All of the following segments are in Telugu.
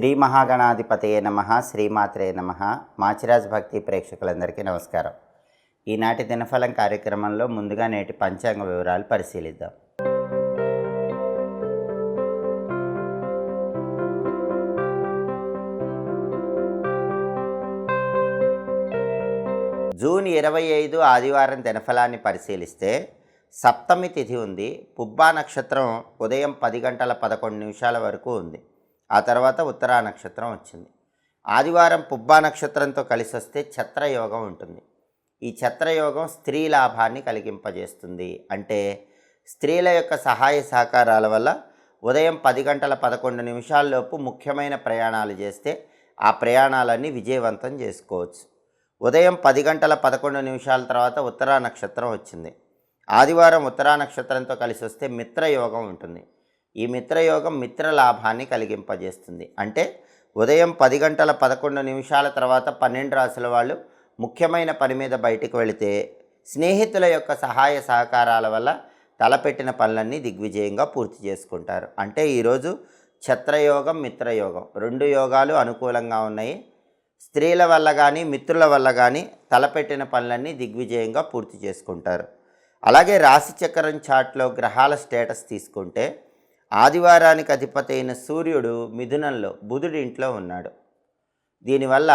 శ్రీ మహాగణాధిపతయ నమ శ్రీమాత్రే నమ. మాచిరాజ్ భక్తి ప్రేక్షకులందరికీ నమస్కారం. ఈనాటి దినఫలం కార్యక్రమంలో ముందుగా నేటి పంచాంగ వివరాలు పరిశీలిద్దాం. జూన్ ఇరవై ఐదు ఆదివారం దినఫలాన్ని పరిశీలిస్తే సప్తమి తిథి ఉంది. పుబ్బా నక్షత్రం ఉదయం పది గంటల పదకొండు నిమిషాల వరకు ఉంది. ఆ తర్వాత ఉత్తరా నక్షత్రం వచ్చింది. ఆదివారం పుబ్బా నక్షత్రంతో కలిసి వస్తే ఛత్రయోగం ఉంటుంది. ఈ ఛత్రయోగం స్త్రీ లాభాన్ని కలిగింపజేస్తుంది. అంటే స్త్రీల యొక్క సహాయ సహకారాల వల్ల ఉదయం పది గంటల పదకొండు నిమిషాల్లోపు ముఖ్యమైన ప్రయాణాలు చేస్తే ఆ ప్రయాణాలన్నీ విజయవంతం చేసుకోవచ్చు. ఉదయం పది గంటల పదకొండు నిమిషాల తర్వాత ఉత్తరా నక్షత్రం వచ్చింది. ఆదివారం ఉత్తరా నక్షత్రంతో కలిసి వస్తే మిత్రయోగం ఉంటుంది. ఈ మిత్రయోగం మిత్ర లాభాన్ని కలిగింపజేస్తుంది. అంటే ఉదయం పది గంటల పదకొండు నిమిషాల తర్వాత పన్నెండు రాసుల వాళ్ళు ముఖ్యమైన పని మీద బయటికి వెళితే స్నేహితుల యొక్క సహాయ సహకారాల వల్ల తలపెట్టిన పనులన్నీ దిగ్విజయంగా పూర్తి చేసుకుంటారు. అంటే ఈరోజు ఛత్రయోగం మిత్రయోగం రెండు యోగాలు అనుకూలంగా ఉన్నాయి. స్త్రీల వల్ల కానీ మిత్రుల వల్ల కానీ తలపెట్టిన పనులన్నీ దిగ్విజయంగా పూర్తి చేసుకుంటారు. అలాగే రాశి చక్రం చాట్లో గ్రహాల స్టేటస్ తీసుకుంటే ఆదివారానికి అధిపతి అయిన సూర్యుడు మిథునంలో బుధుడి ఇంట్లో ఉన్నాడు. దీనివల్ల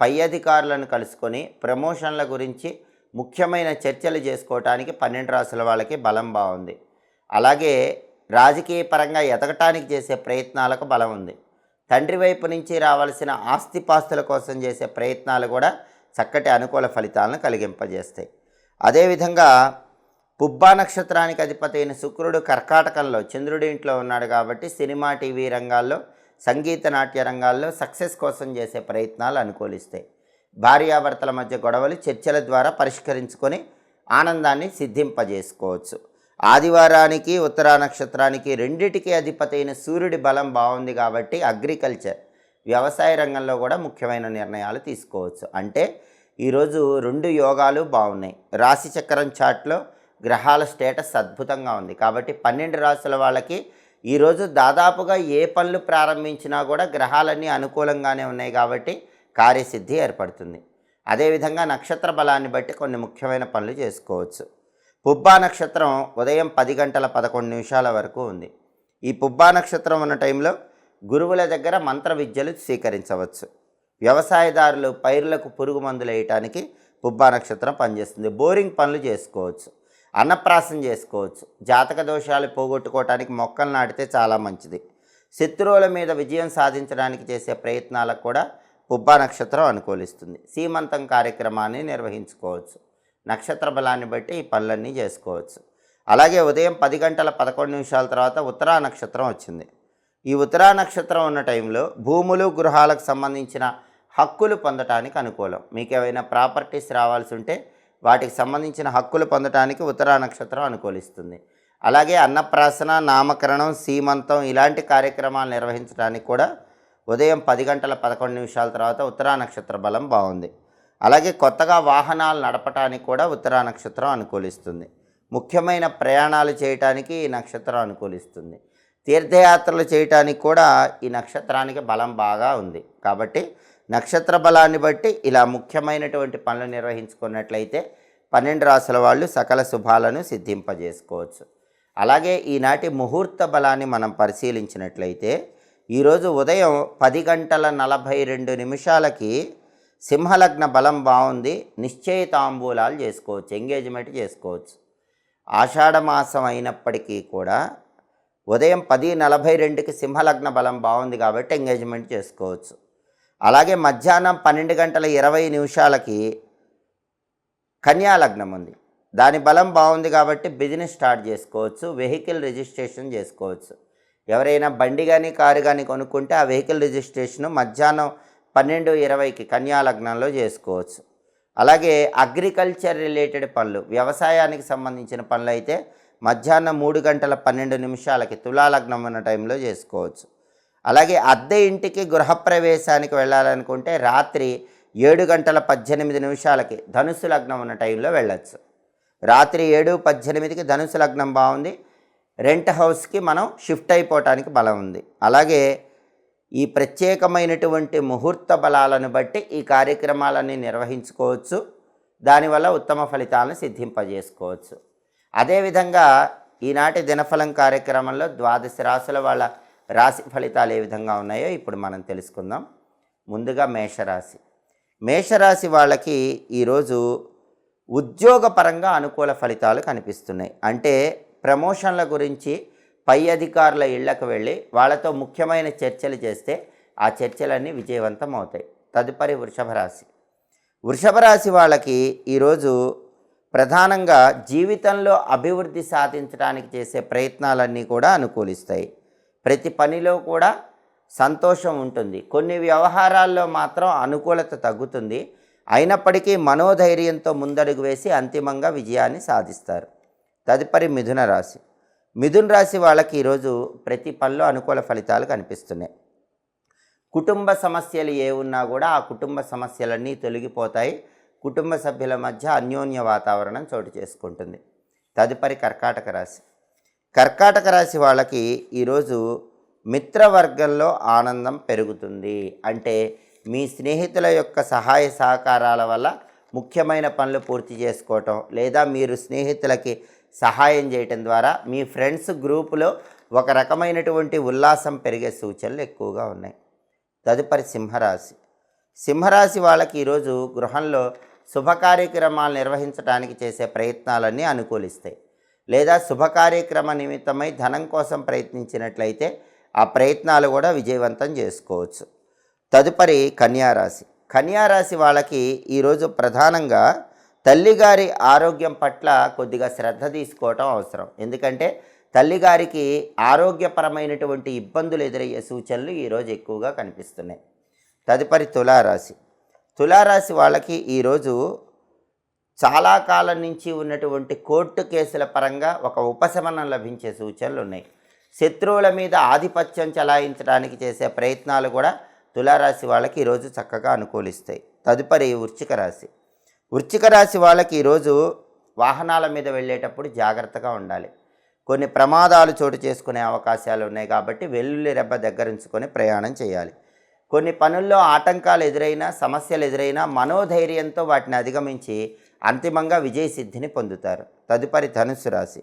పై అధికారులను కలుసుకొని ప్రమోషన్ల గురించి ముఖ్యమైన చర్చలు చేసుకోవటానికి పన్నెండు రాసుల వాళ్ళకి బలం బాగుంది. అలాగే రాజకీయ పరంగా ఎదగటానికి చేసే ప్రయత్నాలకు బలం ఉంది. తండ్రి వైపు నుంచి రావాల్సిన ఆస్తిపాస్తుల కోసం చేసే ప్రయత్నాలు కూడా చక్కటి అనుకూల ఫలితాలను కలిగింపజేస్తాయి. అదేవిధంగా పుబ్బా నక్షత్రానికి అధిపతి అయిన శుక్రుడు కర్కాటకంలో చంద్రుడి ఇంట్లో ఉన్నాడు కాబట్టి సినిమా టీవీ రంగాల్లో సంగీత నాట్య రంగాల్లో సక్సెస్ కోసం చేసే ప్రయత్నాలు అనుకూలిస్తాయి. భార్యాభర్తల మధ్య గొడవలు చర్చల ద్వారా పరిష్కరించుకొని ఆనందాన్ని సిద్ధింపజేసుకోవచ్చు. ఆదివారానికి ఉత్తరా నక్షత్రానికి రెండిటికి అధిపతి అయిన సూర్యుడి బలం బాగుంది కాబట్టి అగ్రికల్చర్ వ్యవసాయ రంగంలో కూడా ముఖ్యమైన నిర్ణయాలు తీసుకోవచ్చు. అంటే ఈరోజు రెండు యోగాలు బాగున్నాయి. రాశి చక్రం చాట్లో గ్రహాల స్టేటస్ అద్భుతంగా ఉంది. కాబట్టి పన్నెండు రాసుల వాళ్ళకి ఈరోజు దాదాపుగా ఏ పనులు ప్రారంభించినా కూడా గ్రహాలన్నీ అనుకూలంగానే ఉన్నాయి కాబట్టి కార్యసిద్ధి ఏర్పడుతుంది. అదేవిధంగా నక్షత్ర బలాన్ని బట్టి కొన్ని ముఖ్యమైన పనులు చేసుకోవచ్చు. పుబ్బా నక్షత్రం ఉదయం పది గంటల పదకొండు నిమిషాల వరకు ఉంది. ఈ పుబ్బా నక్షత్రం ఉన్న టైంలో గురువుల దగ్గర మంత్ర విద్యలు స్వీకరించవచ్చు. వ్యవసాయదారులు పైర్లకు పురుగు మందులు వేయటానికి పుబ్బా నక్షత్రం పనిచేస్తుంది. బోరింగ్ పనులు చేసుకోవచ్చు. అన్నప్రాసం చేసుకోవచ్చు. జాతక దోషాలు పోగొట్టుకోవటానికి మొక్కలు నాటితే చాలా మంచిది. శత్రువుల మీద విజయం సాధించడానికి చేసే ప్రయత్నాలకు కూడా పుబ్బా నక్షత్రం అనుకూలిస్తుంది. సీమంతం కార్యక్రమాన్ని నిర్వహించుకోవచ్చు. నక్షత్ర బలాన్ని బట్టి ఈ పనులన్నీ చేసుకోవచ్చు. అలాగే ఉదయం పది గంటల పదకొండు నిమిషాల తర్వాత ఉత్తరా నక్షత్రం వచ్చింది. ఈ ఉత్తరా నక్షత్రం ఉన్న టైంలో భూములు గృహాలకు సంబంధించిన హక్కులు పొందటానికి అనుకూలం. మీకు ఏవైనా ప్రాపర్టీస్ రావాల్సి ఉంటే వాటికి సంబంధించిన హక్కులు పొందటానికి ఉత్తరా నక్షత్రం అనుకూలిస్తుంది. అలాగే అన్నప్రాసన నామకరణం సీమంతం ఇలాంటి కార్యక్రమాలు నిర్వహించడానికి కూడా ఉదయం పది గంటల పదకొండు నిమిషాల తర్వాత ఉత్తరా నక్షత్ర బలం బాగుంది. అలాగే కొత్తగా వాహనాలు నడపటానికి కూడా ఉత్తరా నక్షత్రం అనుకూలిస్తుంది. ముఖ్యమైన ప్రయాణాలు చేయటానికి ఈ నక్షత్రం అనుకూలిస్తుంది. తీర్థయాత్రలు చేయటానికి కూడా ఈ నక్షత్రానికి బలం బాగా ఉంది. కాబట్టి నక్షత్ర బలాన్ని బట్టి ఇలా ముఖ్యమైనటువంటి పనులు నిర్వహించుకున్నట్లయితే పన్నెండు రాసుల వాళ్ళు సకల శుభాలను సిద్ధింపజేసుకోవచ్చు. అలాగే ఈనాటి ముహూర్త బలాన్ని మనం పరిశీలించినట్లయితే ఈరోజు ఉదయం పది గంటల నలభై రెండు నిమిషాలకి సింహలగ్న బలం బాగుంది. నిశ్చయ తాంబూలాలు చేసుకోవచ్చు ఎంగేజ్మెంట్ చేసుకోవచ్చు. ఆషాఢమాసం అయినప్పటికీ కూడా ఉదయం పది నలభై రెండుకి సింహలగ్న బలం బాగుంది కాబట్టి ఎంగేజ్మెంట్ చేసుకోవచ్చు. అలాగే మధ్యాహ్నం పన్నెండు గంటల ఇరవై నిమిషాలకి కన్యాలగ్నం ఉంది. దాని బలం బాగుంది కాబట్టి బిజినెస్ స్టార్ట్ చేసుకోవచ్చు వెహికల్ రిజిస్ట్రేషన్ చేసుకోవచ్చు. ఎవరైనా బండి కానీ కారు కానీ కొనుక్కుంటే ఆ వెహికల్ రిజిస్ట్రేషన్ మధ్యాహ్నం పన్నెండు ఇరవైకి కన్యాలగ్నంలో చేసుకోవచ్చు. అలాగే అగ్రికల్చర్ రిలేటెడ్ పనులు వ్యవసాయానికి సంబంధించిన పనులు అయితే మధ్యాహ్నం మూడు గంటల పన్నెండు నిమిషాలకి తులాలగ్నం ఉన్న టైంలో చేసుకోవచ్చు. అలాగే అద్దె ఇంటికి గృహప్రవేశానికి వెళ్ళాలనుకుంటే రాత్రి ఏడు గంటల పద్దెనిమిది నిమిషాలకి ధనుసు లగ్నం ఉన్న టైంలో వెళ్ళచ్చు. రాత్రి ఏడు పద్దెనిమిదికి ధనుసు లగ్నం బాగుంది. రెంట్ హౌస్కి మనం షిఫ్ట్ అయిపోవటానికి బలం ఉంది. అలాగే ఈ ప్రత్యేకమైనటువంటి ముహూర్త బలాలను బట్టి ఈ కార్యక్రమాలన్నీ నిర్వహించుకోవచ్చు. దానివల్ల ఉత్తమ ఫలితాలను సిద్ధింపజేసుకోవచ్చు. అదేవిధంగా ఈనాటి దినఫలం కార్యక్రమంలో ద్వాదశ రాశుల వాళ్ళ రాశి ఫలితాలు ఏ విధంగా ఉన్నాయో ఇప్పుడు మనం తెలుసుకుందాం. ముందుగా మేషరాశి. మేషరాశి వాళ్ళకి ఈరోజు ఉద్యోగపరంగా అనుకూల ఫలితాలు కనిపిస్తున్నాయి. అంటే ప్రమోషన్ల గురించి పై అధికారుల ఇళ్ళకు వెళ్ళి వాళ్ళతో ముఖ్యమైన చర్చలు చేస్తే ఆ చర్చలన్నీ విజయవంతం అవుతాయి. తదుపరి వృషభ రాశి. వృషభ రాశి వాళ్ళకి ఈరోజు ప్రధానంగా జీవితంలో అభివృద్ధి సాధించడానికి చేసే ప్రయత్నాలన్నీ కూడా అనుకూలిస్తాయి. ప్రతి పనిలో కూడా సంతోషం ఉంటుంది. కొన్ని వ్యవహారాల్లో మాత్రం అనుకూలత తగ్గుతుంది. అయినప్పటికీ మనోధైర్యంతో ముందడుగు వేసి అంతిమంగా విజయాన్ని సాధిస్తారు. తదుపరి మిథున రాశి. మిథున రాశి వాళ్ళకి ఈరోజు ప్రతి పనిలో అనుకూల ఫలితాలు కనిపిస్తున్నాయి. కుటుంబ సమస్యలు ఏ ఉన్నా కూడా ఆ కుటుంబ సమస్యలన్నీ తొలగిపోతాయి. కుటుంబ సభ్యుల మధ్య అన్యోన్య వాతావరణం చోటు చేసుకుంటుంది. తదుపరి కర్కాటక రాశి. కర్కాటక రాశి వాళ్ళకి ఈరోజు మిత్రవర్గంలో ఆనందం పెరుగుతుంది. అంటే మీ స్నేహితుల యొక్క సహాయ సహకారాల వల్ల ముఖ్యమైన పనులు పూర్తి చేసుకోవటం లేదా మీరు స్నేహితులకి సహాయం చేయటం ద్వారా మీ ఫ్రెండ్స్ గ్రూపులో ఒక రకమైనటువంటి ఉల్లాసం పెరిగే సూచనలు ఎక్కువగా ఉన్నాయి. తదుపరి సింహరాశి. సింహరాశి వాళ్ళకి ఈరోజు గృహంలో శుభ కార్యక్రమాలు నిర్వహించడానికి చేసే ప్రయత్నాలన్నీ అనుకూలిస్తాయి. లేదా శుభ కార్యక్రమ నిమిత్తమై ధనం కోసం ప్రయత్నించినట్లయితే ఆ ప్రయత్నాలు కూడా విజయవంతం చేసుకోవచ్చు. తదుపరి కన్యారాశి. కన్యారాశి వాళ్ళకి ఈరోజు ప్రధానంగా తల్లిగారి ఆరోగ్యం పట్ల కొద్దిగా శ్రద్ధ తీసుకోవటం అవసరం. ఎందుకంటే తల్లిగారికి ఆరోగ్యపరమైనటువంటి ఇబ్బందులు ఎదురయ్యే సూచనలు ఈరోజు ఎక్కువగా కనిపిస్తున్నాయి. తదుపరి తులారాశి. తులారాశి వాళ్ళకి ఈరోజు చాలా కాలం నుంచి ఉన్నటువంటి కోర్టు కేసుల పరంగా ఒక ఉపశమనం లభించే సూచనలు ఉన్నాయి. శత్రువుల మీద ఆధిపత్యం చలాయించడానికి చేసే ప్రయత్నాలు కూడా తులారాశి వాళ్ళకి ఈరోజు చక్కగా అనుకూలిస్తాయి. తదుపరి వృచ్చిక రాశి. వృచ్చిక రాశి వాళ్ళకి ఈరోజు వాహనాల మీద వెళ్ళేటప్పుడు జాగ్రత్తగా ఉండాలి. కొన్ని ప్రమాదాలు చోటు చేసుకునే అవకాశాలు ఉన్నాయి కాబట్టి వెల్లుల్లి రెబ్బ దగ్గరించుకొని ప్రయాణం చేయాలి. కొన్ని పనుల్లో ఆటంకాలు ఎదురైనా సమస్యలు ఎదురైనా మనోధైర్యంతో వాటిని అధిగమించి అంతిమంగా విజయ సిద్ధిని పొందుతారు. తదుపరి ధనుస్సు రాశి.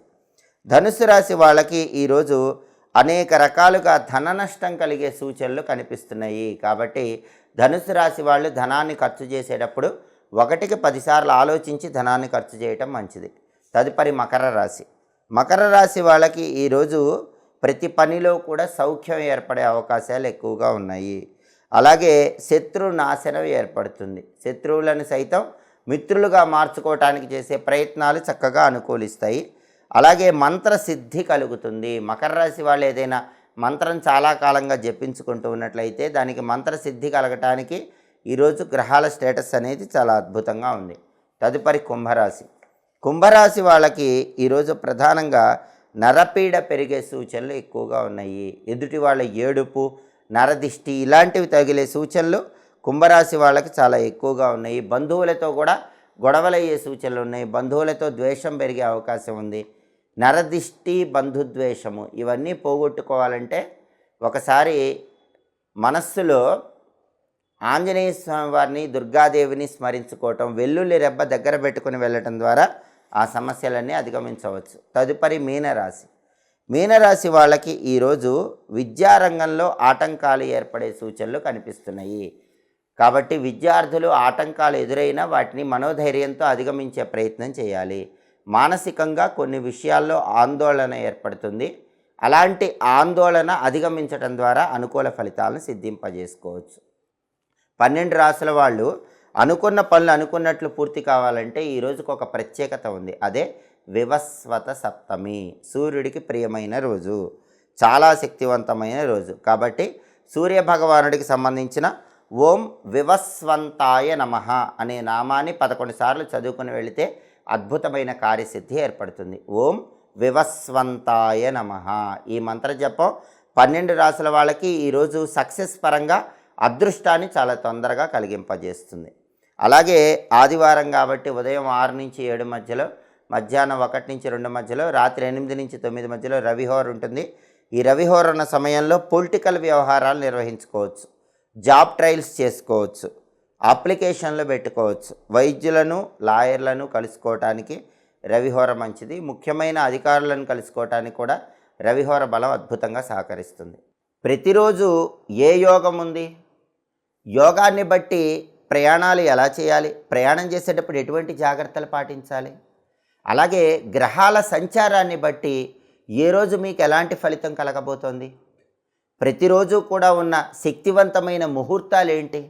ధనుస్సు రాశి వాళ్ళకి ఈరోజు అనేక రకాలుగా ధన నష్టం కలిగే సూచనలు కనిపిస్తున్నాయి. కాబట్టి ధనుసు రాశి వాళ్ళు ధనాన్ని ఖర్చు చేసేటప్పుడు ఒకటికి పదిసార్లు ఆలోచించి ధనాన్ని ఖర్చు చేయటం మంచిది. తదుపరి మకర రాశి. మకర రాశి వాళ్ళకి ఈరోజు ప్రతి పనిలో కూడా సౌఖ్యం ఏర్పడే అవకాశాలు ఎక్కువగా ఉన్నాయి. అలాగే శత్రు నాశనం ఏర్పడుతుంది. శత్రువులను సైతం మిత్రులుగా మార్చుకోవటానికి చేసే ప్రయత్నాలు చక్కగా అనుకూలిస్తాయి. అలాగే మంత్ర సిద్ధి కలుగుతుంది. మకర రాశి వాళ్ళు ఏదైనా మంత్రం చాలా కాలంగా జపించుకుంటూ ఉన్నట్లయితే దానికి మంత్ర సిద్ధి కలగటానికి ఈరోజు గ్రహాల స్టేటస్ అనేది చాలా అద్భుతంగా ఉంది. తదుపరి కుంభరాశి. కుంభరాశి వాళ్ళకి ఈరోజు ప్రధానంగా నరపీడ పెరిగే సూచనలు ఎక్కువగా ఉన్నాయి. ఎదుటి వాళ్ళ ఏడుపు నరదిష్టి ఇలాంటివి తగిలే సూచనలు కుంభరాశి వాళ్ళకి చాలా ఎక్కువగా ఉన్నాయి. బంధువులతో కూడా గొడవలయ్యే సూచనలు ఉన్నాయి. బంధువులతో ద్వేషం పెరిగే అవకాశం ఉంది. నరదిష్టి బంధుద్వేషము ఇవన్నీ పోగొట్టుకోవాలంటే ఒకసారి మనస్సులో ఆంజనేయ స్వామి వారిని దుర్గాదేవిని స్మరించుకోవటం వెల్లుల్లి రెబ్బ దగ్గర పెట్టుకుని వెళ్ళటం ద్వారా ఆ సమస్యలన్నీ అధిగమించవచ్చు. తదుపరి మీనరాశి. మీనరాశి వాళ్ళకి ఈరోజు విద్యారంగంలో ఆటంకాలు ఏర్పడే సూచనలు కనిపిస్తున్నాయి. కాబట్టి విద్యార్థులు ఆటంకాలు ఎదురైనా వాటిని మనోధైర్యంతో అధిగమించే ప్రయత్నం చేయాలి. మానసికంగా కొన్ని విషయాల్లో ఆందోళన ఏర్పడుతుంది. అలాంటి ఆందోళన అధిగమించడం ద్వారా అనుకూల ఫలితాలను సిద్ధింపజేసుకోవచ్చు. పన్నెండు రాసుల వాళ్ళు అనుకున్న పనులు అనుకున్నట్లు పూర్తి కావాలంటే ఈ రోజుకు ఒక ప్రత్యేకత ఉంది. అదే వివస్వత సప్తమి. సూర్యుడికి ప్రియమైన రోజు. చాలా శక్తివంతమైన రోజు. కాబట్టి సూర్య భగవానుడికి సంబంధించిన ఓం వివస్వంతాయ నమ అనే నామాన్ని పదకొండు సార్లు చదువుకుని వెళితే అద్భుతమైన కార్యసిద్ధి ఏర్పడుతుంది. ఓం వివస్వంతాయ నమ. ఈ మంత్ర జపం పన్నెండు రాసుల వాళ్ళకి ఈరోజు సక్సెస్ పరంగా అదృష్టాన్ని చాలా తొందరగా కలిగింపజేస్తుంది. అలాగే ఆదివారం కాబట్టి ఉదయం ఆరు నుంచి ఏడు మధ్యలో మధ్యాహ్నం ఒకటి నుంచి రెండు మధ్యలో రాత్రి ఎనిమిది నుంచి తొమ్మిది మధ్యలో రవిహోర్ ఉంటుంది. ఈ రవిహోర ఉన్న సమయంలో పొలిటికల్ వ్యవహారాలు నిర్వహించుకోవచ్చు. జాబ్ ట్రయల్స్ చేసుకోవచ్చు అప్లికేషన్లు పెట్టుకోవచ్చు వైద్యులను లాయర్లను కలుసుకోవటానికి రవిహోర మంచిది. ముఖ్యమైన అధికారులను కలుసుకోవటానికి కూడా రవిహోర బలం అద్భుతంగా సహకరిస్తుంది. ప్రతిరోజు ఏ యోగం ఉంది? యోగాన్ని బట్టి ప్రయాణాలు ఎలా చేయాలి? ప్రయాణం చేసేటప్పుడు ఎటువంటి జాగ్రత్తలు పాటించాలి? అలాగే గ్రహాల సంచారాన్ని బట్టి ఏ రోజు మీకు ఎలాంటి ఫలితం కలగబోతోంది? ప్రతిరోజు కూడా ఉన్న శక్తివంతమైన ముహూర్తాలు ఏంటి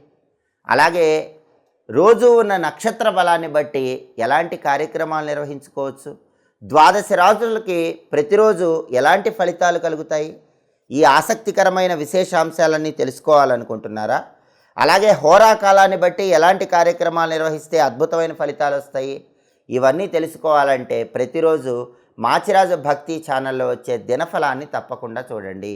అలాగే రోజు ఉన్న నక్షత్ర బలాన్ని బట్టి ఎలాంటి కార్యక్రమాలు నిర్వహించుకోవచ్చు? ద్వాదశ రాజులకి ప్రతిరోజు ఎలాంటి ఫలితాలు కలుగుతాయి? ఈ ఆసక్తికరమైన విశేషాంశాలన్నీ తెలుసుకోవాలనుకుంటున్నారా? అలాగే హోరా కాలాన్ని బట్టి ఎలాంటి కార్యక్రమాలు నిర్వహిస్తే అద్భుతమైన ఫలితాలు వస్తాయి? ఇవన్నీ తెలుసుకోవాలంటే ప్రతిరోజు మాచిరాజు భక్తి ఛానల్లో వచ్చే దినఫలాన్ని తప్పకుండా చూడండి.